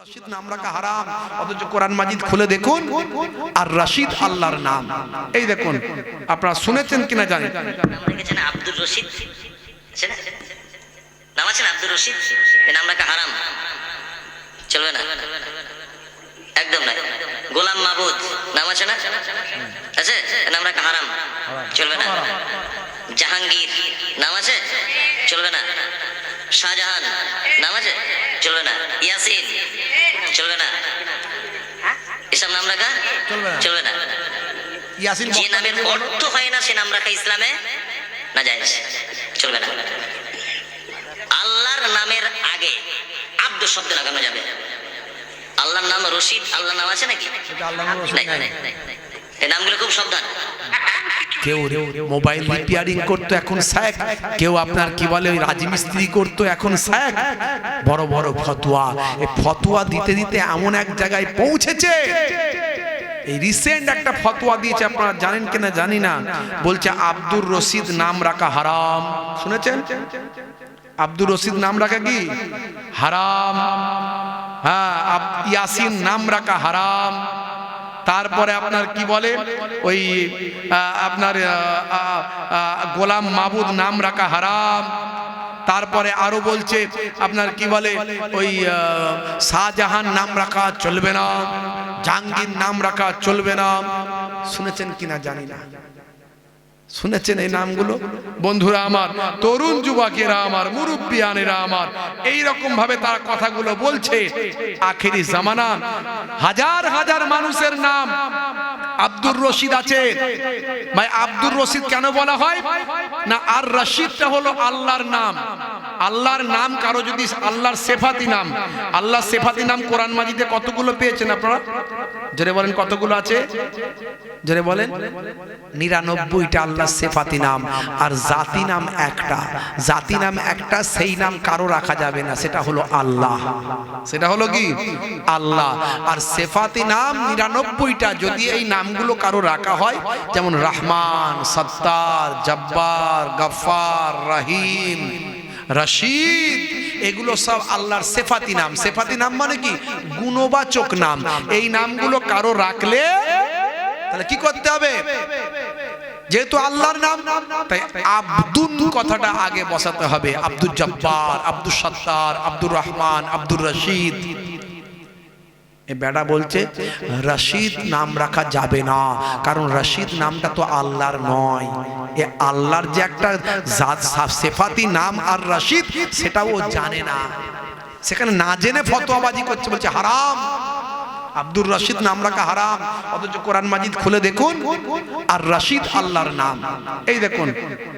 রশিদ নাম রাখা হারাম, অথচ কোরআন মাজিদ খুলে দেখুন, আর রশিদ আল্লাহর নাম। এই দেখুন, আপনারা শুনেছেন কিনা জানেন আব্দুর রশিদ? নাম আছে আব্দুর রশিদ? এই নাম রাখা হারাম। চলবে না? একদম না। গোলাম মাহবুদ নাম আছে না? আছে? এ নাম রাখা হারাম। চলবে না? জাহাঙ্গীর, নাম আছে? চলবে না? শাহজাহান নাম আছে? চলবে না। ইয়াসিন চলবে না। এসব নাম রাখা? চলবে না। ইয়াসিন যে নামের অর্থ হয় না সে নাম রাখা ইসলামে? না যায় চলবে না। আল্লাহর নামের আগে আব্দুল শব্দ লাগানো যাবে। আল্লাহর নাম রশিদ আল্লাহর নাম আছে নাকি। এই নামগুলো খুব সাবধান। কেউ মোবাইল রিপেয়ারিং করতো, এখন স্যাক। কেউ আপনার কি বলে, ওই রাজমিস্ত্রি করতো, এখন স্যাক। বড় বড় ফতোয়া। এই ফতোয়া দিতে দিতে এমন এক জায়গায় পৌঁছেছে। এই রিসেন্ট একটা ফতোয়া দিয়েছে, আপনারা জানেন কিনা জানি না। বলছে, আব্দুর রশিদ নাম রাখা হারাম। শুনেছেন? আব্দুর রশিদ নাম রাখা কি? হারাম। হ্যাঁ ইয়াসিন নাম রাখা হারাম। তারপরে আপনার কি বলে? ওই আপনার গোলাম মাবুদ নাম রাখা হারাম। তারপরে আরও বলছে, আপনার কি বলে? ওই শাহজাহান নাম রাখা চলবে না, জাহাঙ্গীর নাম রাখা চলবে না। শুনেছেন কিনা জানি না। শুনেছেন এই নামগুলো? বন্ধুরা আমার তরুণ যুবকেরা আমার মুরব্বিয়ানেরা আমার এই রকম ভাবে তারা কথাগুলো বলছে। আখেরি জামানা হাজার হাজার মানুষের নাম আব্দুর রশিদ আছে। ভাই আব্দুর রশিদ কেন বলা হয়? না আর রশিদটা হলো আল্লাহর নাম। আল্লাহর নাম কারও যদি আল্লাহর সেফাতি নাম আল্লাহ সেফাতি নাম কোরআন মাজিদে কতগুলো পেয়েছেন আপনারা? জোরে বলেন কতগুলো আছে? জোরে বলেন? নিরানব্বইটা আল্লাহ সেফাতি নাম, আর জাতি নাম একটা। জাতি নাম একটা, সেই নাম কারও রাখা যাবে না, সেটা হলো আল্লাহ। সেটা হলো কি? আল্লাহ। আর সেফাতি নাম নিরানব্বইটা, যদি এই নামগুলো কারও রাখা হয়, যেমন রহমান, সত্তার, জব্বার গফার রহিম, রশিদ, এগুলো সব আল্লাহর সেফাতি নাম। সেফাতি নাম মানে কি? গুণবাচক নাম। এই নামগুলো কারও রাখলে তাহলে কি করতে হবে? যেহেতু আল্লাহর নাম, তাই আব্দুল কথাটা আগে বসাতে হবে। আব্দুল জব্বার, আব্দুল সত্তার, আব্দুর রহমান, আব্দুর রশিদ। বেটা বলছে, রশিদ নাম রাখা যাবে না, কারণ রশিদ নামটা তো আল্লাহর নয়। এ আল্লাহর যে একটা সেফাতি নাম আর রশিদ, সেটাও জানে না। সেখানে না জেনে ফতোয়াবাজি করছে, বলছে হারাম। আব্দুর রশিদ নাম রাখা হারাম। অথচ কোরআন মাজিদ খুলে দেখুন, আর রশিদ আল্লাহর নাম। এই দেখুন,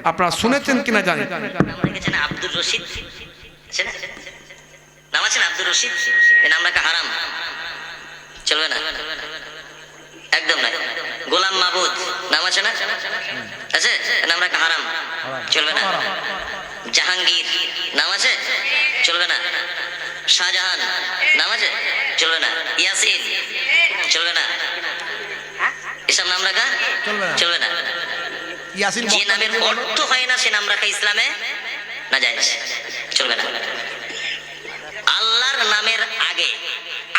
আপনারা শুনেছেন কিনা জানেন আব্দুর রশিদ? নাম আছে আব্দুর রশিদ? এই নাম রাখা হারাম। চলবে না? একদম না। গোলাম মাহবুদ নাম আছে না? আছে? এ নাম রাখা হারাম। চলবে না? জাহাঙ্গীর, নাম আছে? চলবে না? শাহজাহান নাম আছে চলবে না। ইয়াসিন চলবে না। এসব নাম রাখা? চলবে না। ইয়াসিন যে নামের অর্থ হয় না সে নাম রাখা ইসলামে না যায় চলবে না। আল্লাহর নামের আগে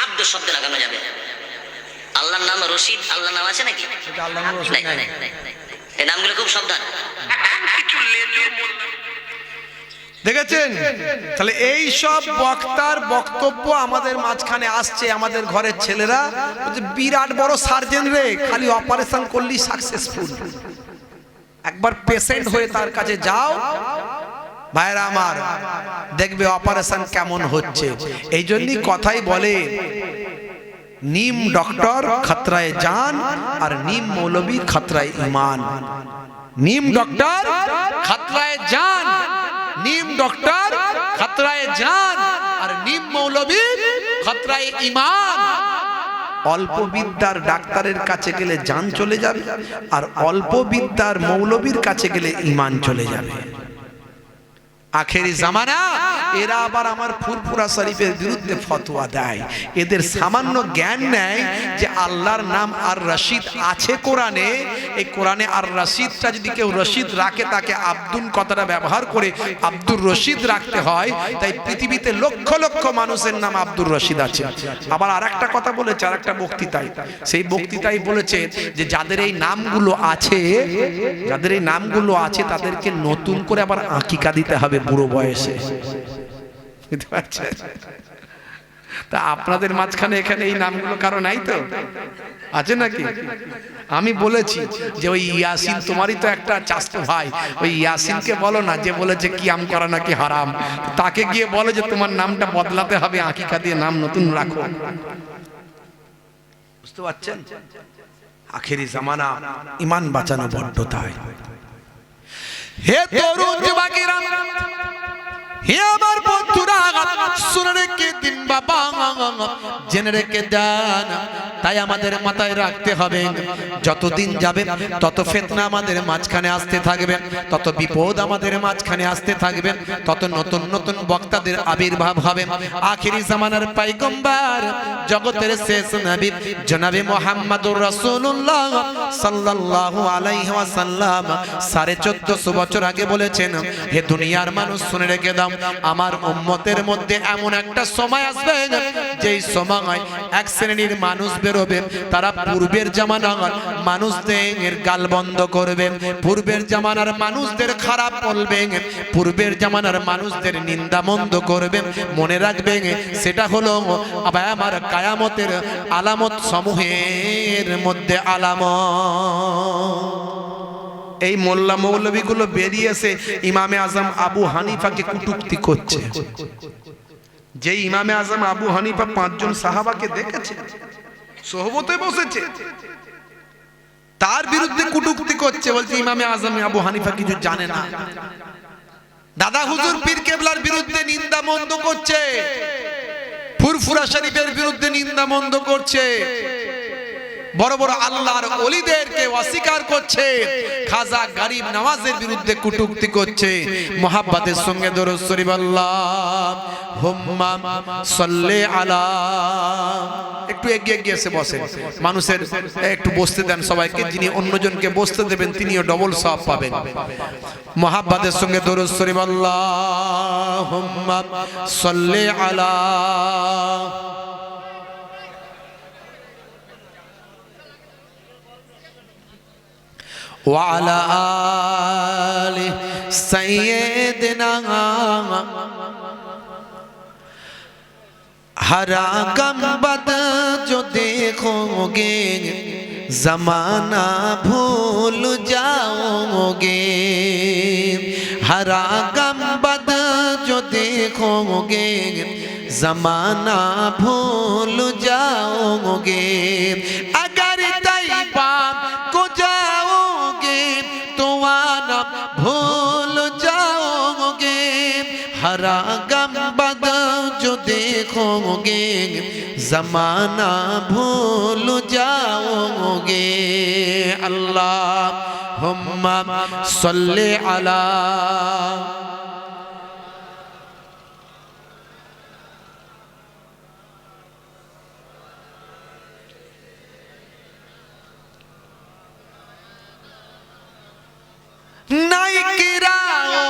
আব্দ শব্দ লাগানো যাবে। আল্লাহর নাম রশিদ আল্লাহর নাম আছে নাকি? আল্লাহর নাম রশিদ। এই নামগুলো খুব সাবধান। দেখেছেন? তাহলে এই সব বক্তার বক্তব্য আমাদের মাঝখানে আসছে, আমাদের ঘরের ছেলেরা। বিরাট বড় সার্জেন রে, খালি অপারেশন করলি সাকসেসফুল একবার পেশেন্ট হয়ে তার কাছে যাও। ভাইরা আমার, দেখবে অপারেশন কেমন হচ্ছে। এই জন্যই কথাই বলে, নিম ডক্টর খতরায় জান আর নিম মৌলবী খতরায় ইমান। নিম ডক্টর খতরায় জান ডক্টর, খতরায় জান আর নিম মৌলবী খতরায় ইমান অল্প বিদ্যার ডাক্তারের কাছে গেলে জান চলে যাবে আর অল্প বিদ্যার মৌলবীর কাছে গেলে ইমান চলে যাবে। আখেরি জামানা এরা আবার আমার ফুরফুরা শরীফের বিরুদ্ধে ফতোয়া দেয়। এদের সামান্য জ্ঞান নেয় যে আল্লাহর নাম আর রশিদ আছে কোরআনে। এই কোরআনে আর রশিদটা যদি কেউ রশিদ রাখে তাকে আব্দুল কথাটা ব্যবহার করে আব্দুর রশিদ রাখতে হয়। তাই পৃথিবীতে লক্ষ লক্ষ মানুষের নাম আব্দুর রশিদ আছে। আবার আর একটা কথা বলেছে আর একটা বক্তৃতায়। সেই বক্তৃতায় বলেছে যে যাদের এই নামগুলো আছে যাদের এই নামগুলো আছে তাদেরকে নতুন করে আবার আঁকিকা দিতে হবে। বুড়ো বয়সে। তা আপনাদের মাঝখানে এখানে এই নামগুলো কারও নাই তো? আছে নাকি? আমি বলেছি যে ওই ইয়াসিন, তোমারই তো একটা চাস্ত ভাই। ওই ইয়াসিনকে বলো না যে বলেছে কি আম করা নাকি হারাম। তাকে গিয়ে বলো যে তোমার নামটা বদলাতে হবে আঁকিকা দিয়ে নাম নতুন রাখো। বুঝতে পারছেন? আখেরি জামানা, ইমান বাঁচানো বড্ড তাই হে তরুণ যুবকেরা হে আমার বন্ধুরা, শুনে রেখে দিন বাবা। জেনে রেখে দেন, তাই আমাদের মাথায় রাখতে হবে। যতদিন যাবে, তত ফেতনা আমাদের মাঝখানে আসতে থাকবে। তত বিপদ আমাদের মাঝখানে আসতে থাকবে। তত নতুন নতুন বক্তাদের আবির্ভাব হবে। আখিরি জামানার পাইগম্বার, জগতের শেষ নবী, জনাবে মোহাম্মদুর রাসূলুল্লাহ সাল্লাল্লাহু আলাইহি সাড়ে চোদ্দশো বছর আগে বলেছেন, হে দুনিয়ার মানুষ, শুনে রেখে দাও। আমার উম্মতের মধ্যে এমন একটা সময় আসবে যেই সময় এক শ্রেণির মানুষ বেরোবে, তারা পূর্বের জামানার মানুষদের গাল বন্ধ করবে, পূর্বের জামানার মানুষদের খারাপ বলবে, পূর্বের জামানার মানুষদের নিন্দা মন্দ করবে। মনে রাখবে, সেটা হলো আমার কায়ামতের আলামত সমূহের মধ্যে আলামত। এই মোল্লা মৌলবীগুলো বেরিয়েছে, ইমামে আজম আবু হানিফাকে কুটুক্তি করছে। যে ইমামে আজম আবু হানিফা পাঁচজন সাহাবাকে দেখেছে, সোহবতে বসেছে। তার বিরুদ্ধে কুটুক্তি করছে, বলছে, ইমামে আজম আবু হানিফা কিছু জানে না। দাদা হুজুর পীর কেবলার বিরুদ্ধে নিন্দা মন্দ করছে। ফুরফুরা শরীফের বিরুদ্ধে নিন্দা মন্দ করছে। বড় বড় আল্লাহর অলিদেরকে অস্বীকার করছে। খাজা গরিব নামাজের বিরুদ্ধে কুটুক্তি করছে। মোহাব্বতের সঙ্গে দরুদ শরীফ আল্লাহ। হুম্মা সাল্লি আলা। একটু এগিয়ে গিয়ে এসে বসেন। মানুষের একটু বসতে দেন সবাইকে। যিনি অন্যজনকে বসতে দেবেন, তিনিও ডবল সব পাবেন। মোহাব্বতের সঙ্গে দরুদ শরীফ আল্লাহ। হুম্মা সাল্লি আলা। वाला आल सैदना हरा गम बद जो देखोगे जमाना भूल जाओगे हरा गम बद जो देखोगे जमाना भूल जाओगे देखोगे जमाना भूल जाओगे अल्लाह हुम्मा सल्ले अला नाइकिराओ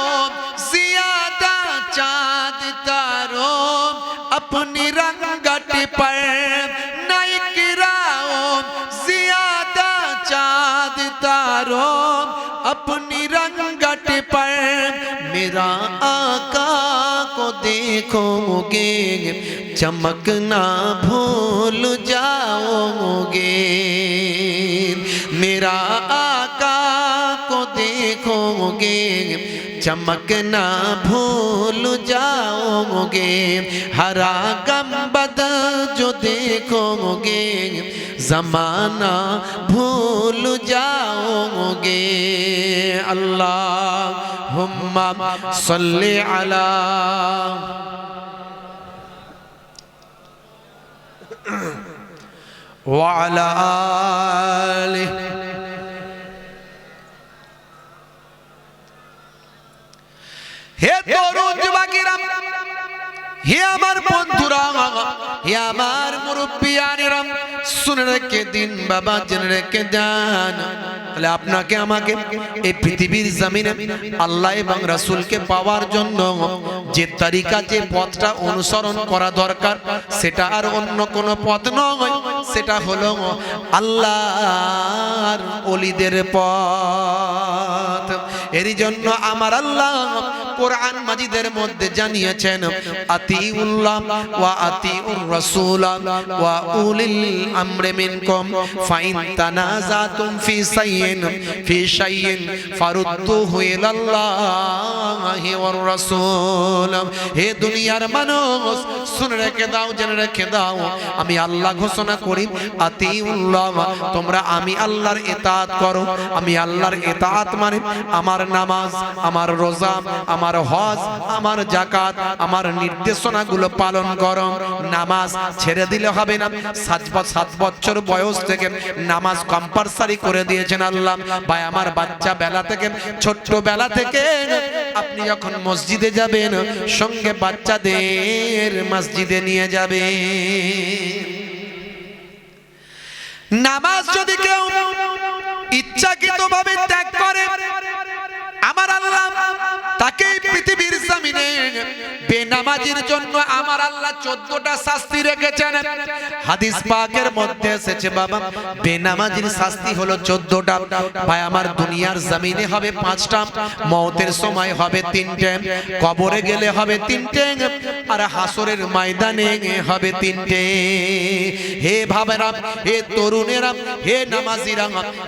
अपनी रंगट पर नाइकिराओ जियादा चाँद तारो, अपनी रंगट पर मेरा आका को देखोगे चमकना भूल जाओगे मेरा आका चमकना भूल जाओगे हरा गम्बद जो देखोगे जमाना भूल जाओगे अल्लाह हुम्मा सल्ले अला وعلى آله হে তরুণ যুবকেরা, হে আমার বন্ধুরা, হে আমার মুরব্বিয়ানেরা, শুনে রেখে দিন বাবা, জেনে রেখে যান তাহলে আপনাকে, আমাকে এই পৃথিবীর জমিনে আল্লাহ এবং রাসূলকে পাওয়ার জন্য যে তারিকা, যে পথটা অনুসরণ করা দরকার, সেটা আর অন্য কোনো পথ নয়। সেটা হলো আল্লাহর অলিদের পথ। এরই জন্য আমার আল্লাহ কোরআন মাজিদের মধ্যে জানিয়েছেন, আতিউল্লাহ ওয়া আতিউর রাসূল ওয়া উলিল আমরি মিনকুম, ফাইন তানাজাতুম ফি শাইইন ফি শাইইন ফারুদ্দুহু ইলাল্লাহি ওয়ার রাসূল। হে দুনিয়ার মানুষ, শুনে রেখে দাও, জেনে রেখে দাও, আমি আল্লাহ ঘোষণা করি, আতিউল্লাহ, তোমরা আমি আল্লাহর ইতাআত করো, আমি আল্লাহর ইতাআত মানে আমার নামাজ, আমার রোজা, আমার হজ, আমার জাকাত আমার নির্দেশনাগুলো পালন করো। নামাজ ছেড়ে দিলে হবে না। সাত সাত বছর বয়স থেকে নামাজ কম্পালসারি করে দিয়েছেন আল্লাহ। ভাই, আমার বাচ্চা বেলা থেকে, ছোট্ট বেলা থেকে আপনি যখন মসজিদে যাবেন, সঙ্গে বাচ্চাদের মসজিদে নিয়ে যাবে নামাজ যদি কেউ ইচ্ছাকৃতভাবে ত্যাগ করে আমার আল্লাহ তাকেই পৃথিবীর জমিনে বেনামাজির জন্য আমার আল্লাহ চোদ্দটা শাস্তি রেখেছেন। হাদিস পাকের মধ্যে এসেছে, বাবা, বেনামাজির শাস্তি হলো চোদ্দটা। ভাই, আমার দুনিয়ার জমিনে হবে পাঁচটা, মৌতের সময় হবে তিনটে, কবরে গেলে হবে তিনটে, আর হাসরের ময়দানে হবে তিনটে। হে ভাবেরা, হে তরুণেরা, হে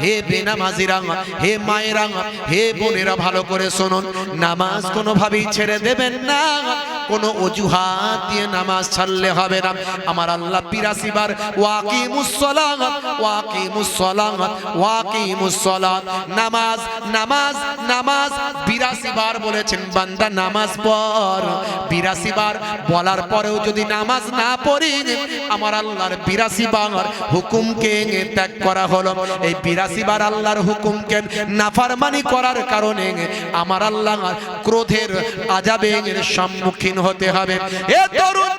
হে বেনামাজিরা, হে মায়েরা, হে বোনেরা, ভালো করে শুনুন, নামাজ কোনোভাবেই ছেড়ে দেবেন না। কোনো অজুহাত দিয়ে নামাজ ছাড়লে হবে না। আমার আল্লাহ বিরাশি বার ওয়াকিমুসসালাম ওয়াকিমুসসালাম ওয়াকিমুসসালাম নামাজ নামাজ নামাজ। বিরাশি বার বলেছেন, বান্দা নামাজ পড়। বিরাশি বার বলার পরেও যদি নামাজ না পড়ি, আমার আল্লাহর বিরাশি বার হুকুমকে ত্যাগ করা হলো। এই বিরাশি বার আল্লাহর হুকুমকে নাফারমানি করার কারণে আমার আল্লাহ ক্রোধের আজাবের সম্মুখীন হতে হবে। এ তরুণ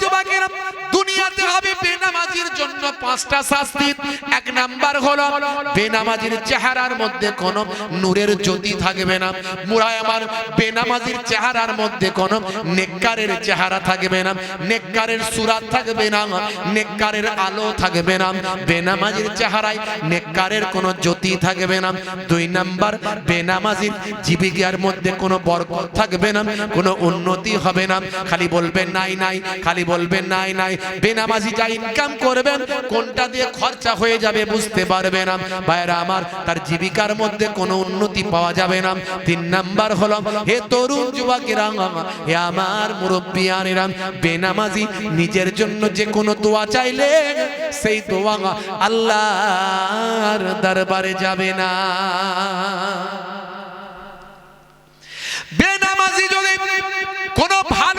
আলো থাকবে না। বেনামাজির চেহারায় নেককারের কোনো জ্যোতি থাকবে না। দুই নাম্বার, বেনামাজির জীবিকার মধ্যে কোনো বরকত থাকবে না, কোনো উন্নতি হবে না। খালি বলবেন নাই নাই। খালি বলবেন, নাই নাই, বেনামাজি যা ইনকাম করবেন, কোনটা দিয়ে খরচা হয়ে যাবে বুঝতে পারবে না। ভাইরা আমার, তার জীবিকার মধ্যে কোনো উন্নতি পাওয়া যাবে না। তিন নাম্বার হলো, হে তরুণ যুবকেরা, হে আমার মুরব্বিয়ানেরা, বেনামাজি নিজের জন্য যে কোনো দোয়া চাইলে সেই দোয়া আল্লাহর দরবারে যাবে না। বেনামাজি যদি কোনো ভালো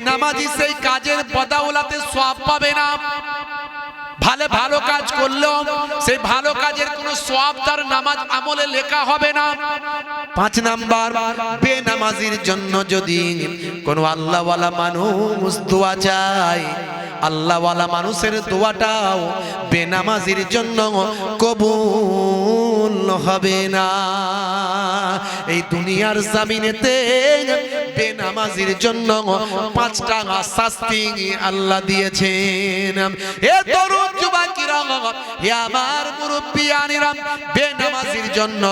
বেনামাজি সেই কাজের বদাওলাতে সব পাবে না। ভালো ভালো কাজ করলেও সেই ভালো কাজের কোনো সব তার নামাজ আমলে লেখা হবে না। পাঁচ নাম্বার, বেনামাজির জন্য যদি কোনো আল্লাহওয়ালা মানুষ দোয়া চায়, আল্লাহওয়ালা মানুষের দোয়াটাও বেনামাজির জন্য কবুল হবে না। এই দুনিয়ার জামিনেতে বেনামাজির জন্য পাঁচটা শাস্তি আল্লাহ দিয়েছেন। এ তরুণ যুবকেরা, হে আমার মুরব্বিয়ানেরা, বেনামাজির জন্য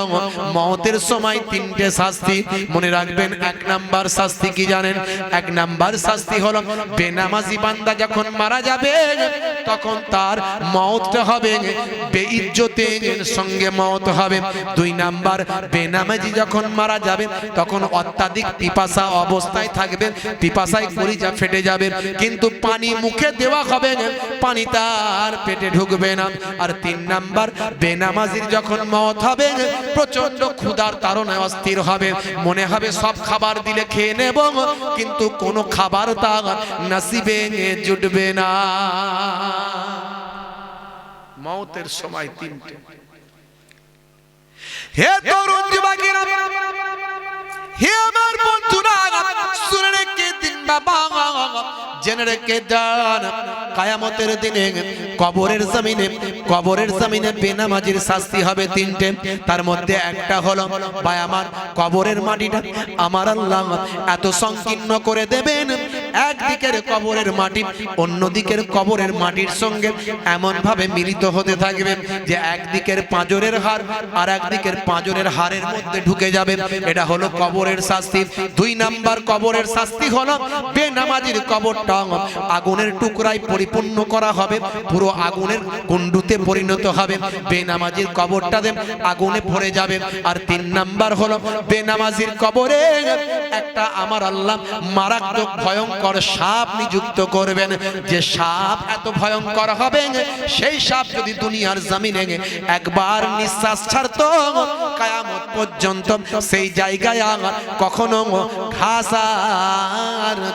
মওতের সময় তিনটে শাস্তি। মনে রাখবেন, এক নাম্বার শাস্তি কি জানেন? এক নাম্বার শাস্তি বেনামাজি বান্দা যখন মারা যাবে, তখন তার মওতটা হবে বেইজ্জতের সঙ্গে মওত হবে। দুই নাম্বার, বেনামাজি যখন মারা যাবে, তখন অত্যাধিক পিপাসা অবস্থায় থাকবে। পিপাসায় কলিজা ফেটে যাবে, কিন্তু পানি মুখে দেওয়া হবে না, পানি তার পেটে ঢুকবে না। আর তিন নাম্বার, বেনামাজির যখন মত হবে প্রচণ্ড ক্ষুধার তারণায় অস্থির হবে। মনে হবে সব খাবার দিলে খেয়ে নেব, কিন্তু কোনো খাবার তার নাসিবে জুটবে না। মতের সময় তিনটে। হে তরুণ! বাবা জেনে রেখে দেন কায়ামতের দিনে কবরের জমিনে কবরের জমিনে বেনামাজির শাস্তি হবে তিনটে। তার মধ্যে একটা হলো, ভাই আমার কবরের মাটিটা আমার আল্লাহ এত সংকীর্ণ করে দেবেন। একদিকের কবরের মাটি, অন্যদিকের কবরের মাটির সঙ্গে এমন ভাবে মিলিত হতে থাকবে যে একদিকের পাঁজরের হার আর একদিকের পাঁজরের হারের মধ্যে ঢুকে যাবে। এটা হলো কবরের শাস্তি। দুই নাম্বার কবরের শাস্তি হলো বেনামাজির কবরটা আগুনের টুকরায় পরিপূর্ণ করা হবে, পুরো আগুনের কুণ্ডুতে পরিণত হবে। বেনামাজির কবরটা দেব, আগুনে ভরে যাবে। আর তিন নাম্বার হলো, বেনামাজির কবরে একটা আমার আল্লাহ মারাত্মক ভয়ঙ্কর সাপ নিযুক্ত করবেন। যে সাপ এত ভয়ঙ্কর হবে, সেই সাপ যদি দুনিয়ার জমিনে একবার নিঃশ্বাস ছাড়তো কায়ামত পর্যন্ত সেই জায়গায় আমার কখনো ঘাস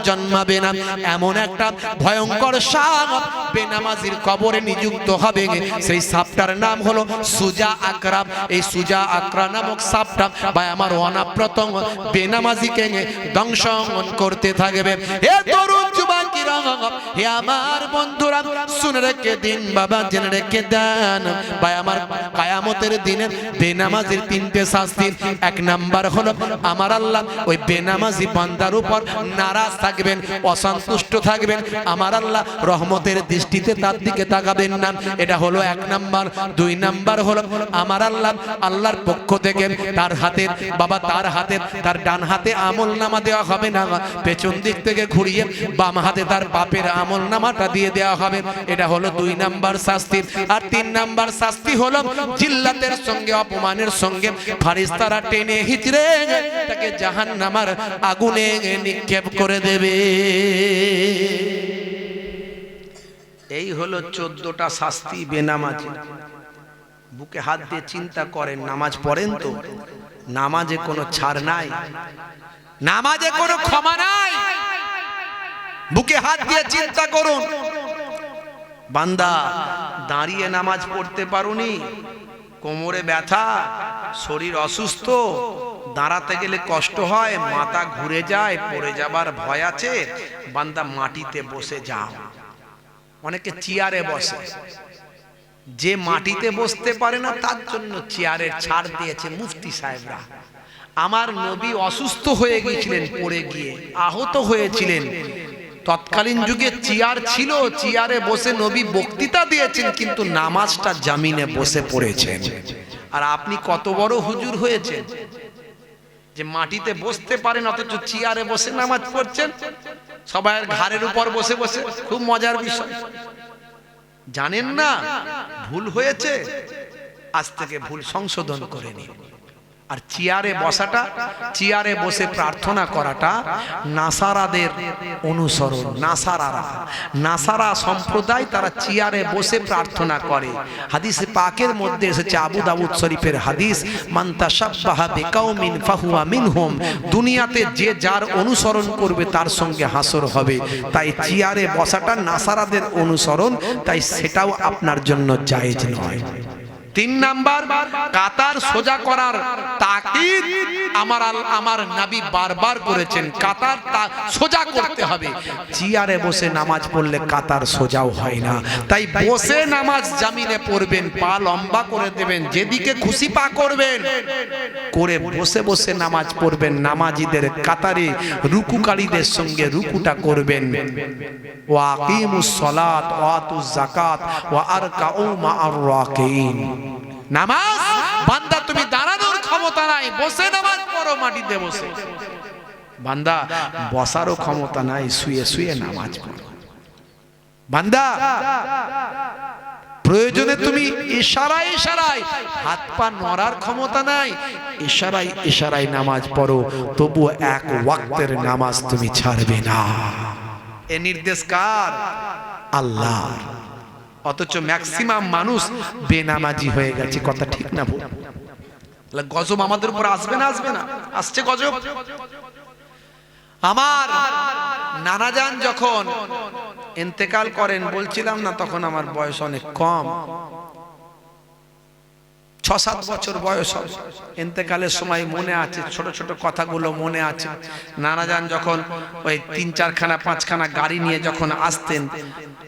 জন্মাবে না। এমন একটা ভয়ঙ্কর সাপ বেনামাজির কবরে নিযুক্ত হবে। সেই সাপটার নাম হলো সুজা আকরাম এই সুজা আকরা নামক সাপটা বা আমার অনাপ্রতং বেনামাজিকে দংশন করতে থাকবে। হে তরুণ হে আমার বন্ধুরা, শুনে রেখে দিন বাবা, জেনে রেখে দেন। ভাই, আমার কায়ামতের দিনে বেনামাজির তিনটে শাস্তি এক নাম্বার হলো, আমার আল্লাহ ওই বেনামাজি বান্দার উপর নারাজ থাকবেন, অসন্তুষ্ট থাকবেন। আমার আল্লাহ রহমতের দৃষ্টিতে তার দিকে তাকাবেন না। এটা হলো এক নাম্বার। দুই নাম্বার হলো, আমার আল্লাহ আল্লাহর পক্ষ থেকে তার হাতে বাবা তার হাতে তার ডান হাতে আমল নামা দেওয়া হবে না। পেছন দিক থেকে ঘুরিয়ে বাম হাতে তার বাপের আমল নামাটা দিয়ে দেওয়া হবে। এটা হলো দুই নাম্বার শাস্তি। আর তিন নাম্বার শাস্তি হলো জিল্লাতের সঙ্গে অপমানের সঙ্গে ফারিস্তারা টেনে হিচড়ে তাকে জাহান নামার আগুনে নিক্ষেপ করে দেবে। এই হলো চোদ্দটা শাস্তি বেনামাজি। বুকে হাত দিয়ে চিন্তা করেন নামাজ পড়েন তো? নামাজে কোনো ছাড় নাই? নামাজে কোনো ক্ষমা নাই? বুকে হাত দিয়ে চিন্তা করুন। বান্দা, দাঁড়িয়ে নামাজ পড়তে পারুনি, কোমরে ব্যথা, শরীর অসুস্থ, দাঁড়াতে গেলে কষ্ট হয়, মাথা ঘুরে যায়, পড়ে যাবার ভয় আছে, বান্দা মাটিতে বসে যাও। অনেকে চেয়ারে বসে। যে মাটিতে বসতে পারে না, তার জন্য চেয়ারের ছাড় দিয়েছে মুফতি সাহেবরা। আমার নবী অসুস্থ হয়ে গিয়েছিলেন, পড়ে গিয়ে, আহত হয়েছিলেন। তৎকালীন যুগে চেয়ার ছিল, চেয়ারে বসে নবী বক্তৃতা দিয়েছেন, কিন্তু নামাজটা জামিনে বসে পড়েছেন। আর আপনি কত বড় হুজুর হয়েছেন যে মাটিতে বসতে পারেন, অথচ চেয়ারে বসে নামাজ পড়ছেন, সবাইয়ের ঘাড়ের উপর বসে বসে, খুব মজার বিষয়। জানেন না, ভুল হয়েছে, আজ থেকে ভুল সংশোধন করে নিন। আর চেয়ারে বসাটা, চেয়ারে বসে প্রার্থনা করাটা নাসারাদের অনুসরণ, নাসারারা। নাসারা সম্প্রদায় তারা চেয়ারে বসে প্রার্থনা করে। হাদিস পাকের মধ্যে এসেছে আবু দাউদ শরীফের হাদিস মান্তা সাব্বাহা বিকাউমিন ফাহুয়া মিনহুম দুনিয়াতে যে যার অনুসরণ করবে তার সঙ্গে হাসর হবে। তাই চেয়ারে বসাটা নাসারাদের অনুসরণ, তাই সেটাও আপনার জন্য জায়েজ নয়। তিন নাম্বার, কাতার সোজা করার তাকিদ আমার আমার নাবি বারবার করেছেন, কাতার সোজা করতে হবে। চেয়ারে বসে নামাজ পড়লে কাতার সোজাও হয় না। তাই বসে নামাজ জামিনে পড়বেন, পা লম্বা করে দেবেন, যেদিকে খুশি পা করবেন। করে বসে বসে নামাজ পড়বেন, নামাজিদের কাতারে রুকুকারীদের সঙ্গে রুকুটা করবেন। ওয়া আকিমুস সালাত, ওয়া আতুজ যাকাত, ওয়া আরকাউ মা'আর রাকিন। নামাজ? বান্দা, তুমি দাঁড়ানোর ক্ষমতা নাই, বসে নামাজ পড়ো, মাটিতে বসে। বান্দা, বসারও ক্ষমতা নাই, শুয়ে শুয়ে নামাজ পড়ো। বান্দা, প্রয়োজনে তুমি ইশারায় ইশারায় হাত পা নড়ার ক্ষমতা নাই, ইশারায় ইশারায় নামাজ পড়ো, তবু এক ওয়াক্তের নামাজ তুমি ছাড়বে না। এ নির্দেশ কার? আল্লাহ অথচ ম্যাক্সিমাম মানুষ বেনামাজি হয়ে গেছে কথা ঠিক না ভুল। গজব আমাদের উপর আসবে না আসবে না? আসছে গজব? আমার নানাজান যখন ইন্তেকাল করেন বলছিলাম না তখন আমার বয়স অনেক কম। ছ সাত বছর বয়স হবে। এতেকালের সময় মনে আছে, ছোট ছোট কথাগুলো মনে আছে। নানাজান যখন ওই তিন চারখানা, পাঁচখানা গাড়ি নিয়ে যখন আসতেন,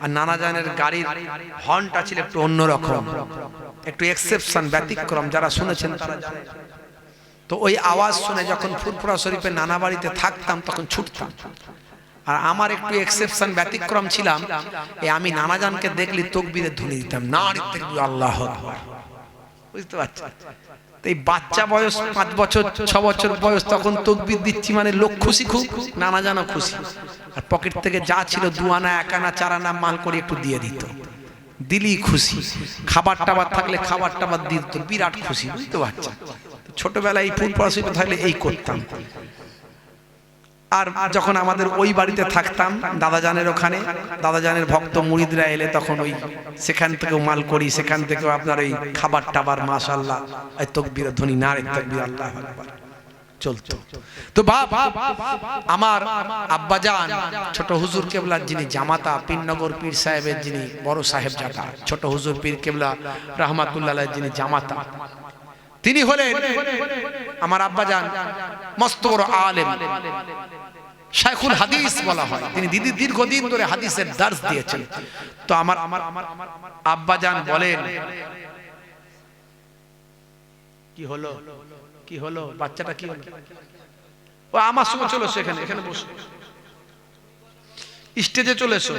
আর নানাজানের গাড়ির হর্নটা ছিল একটু অন্যরকম, একটু এক্সেপশন ব্যতিক্রম, যারা শুনেছেন তারা জানেন। তো ওই আওয়াজ শুনে যখন ফুরফুরা শরীফে নানা বাড়িতে থাকতাম, তখন ছুটতাম। আর আমার একটু এক্সেপশন ব্যতিক্রম ছিলাম এই আমি নানাজানকে দেখলি তকবিরে ধুলে দিতাম না আল্লাহ। বুঝতে পারছ? এই বাচ্চা বয়স, পাঁচ বছর, ছ বছর বয়স, তখন তকবির দিচ্ছি মানে লোক খুশি খুব, নানা জানা খুশি। আর পকেট থেকে যা ছিল দু আনা এক আনা চার আনা মাল করে একটু দিয়ে দিত। দিলি খুশি। খাবার টাবার থাকলে খাবার টাবার দিত। বিরাট খুশি, বুঝতে পারছ ছোটবেলায় এই ফুল পড়াশোনা থাকলে এই করতাম। আর যখন আমাদের ওই বাড়িতে থাকতাম, দাদাজানের ওখানে, দাদাজানের ভক্ত মুড়িদরা এলে তখন ওই সেখান থেকেও মাল করি, সেখান থেকেও আপনার ওই খাবার টাবার মাশাল্লাহ এই তকবির ধ্বনি না রে তকবির, আল্লাহ তো আমার আব্বাজান, ছোট হুজুর কেবলার যিনি জামাতা পীর সাহেবের যিনি বড় সাহেব ছোট হুজুর পীর কেবলা যিনি জামাতা, তিনি হলেন আমার আব্বাজান মস্ত বড় আলেম। শাইখুল হাদিস বলা হয়। তিনি দিদি দীর্ঘদিন ধরে হাদিসের দার্স দিয়েছেন। তো আমার আমার আমার আমার আব্বাজান বলেন, কি হলো? কি হলো? বাচ্চাটা কি হলো? ও আমার সঙ্গে চলে এসো এখানে এখানে বসো। স্টেজে চলে এসো।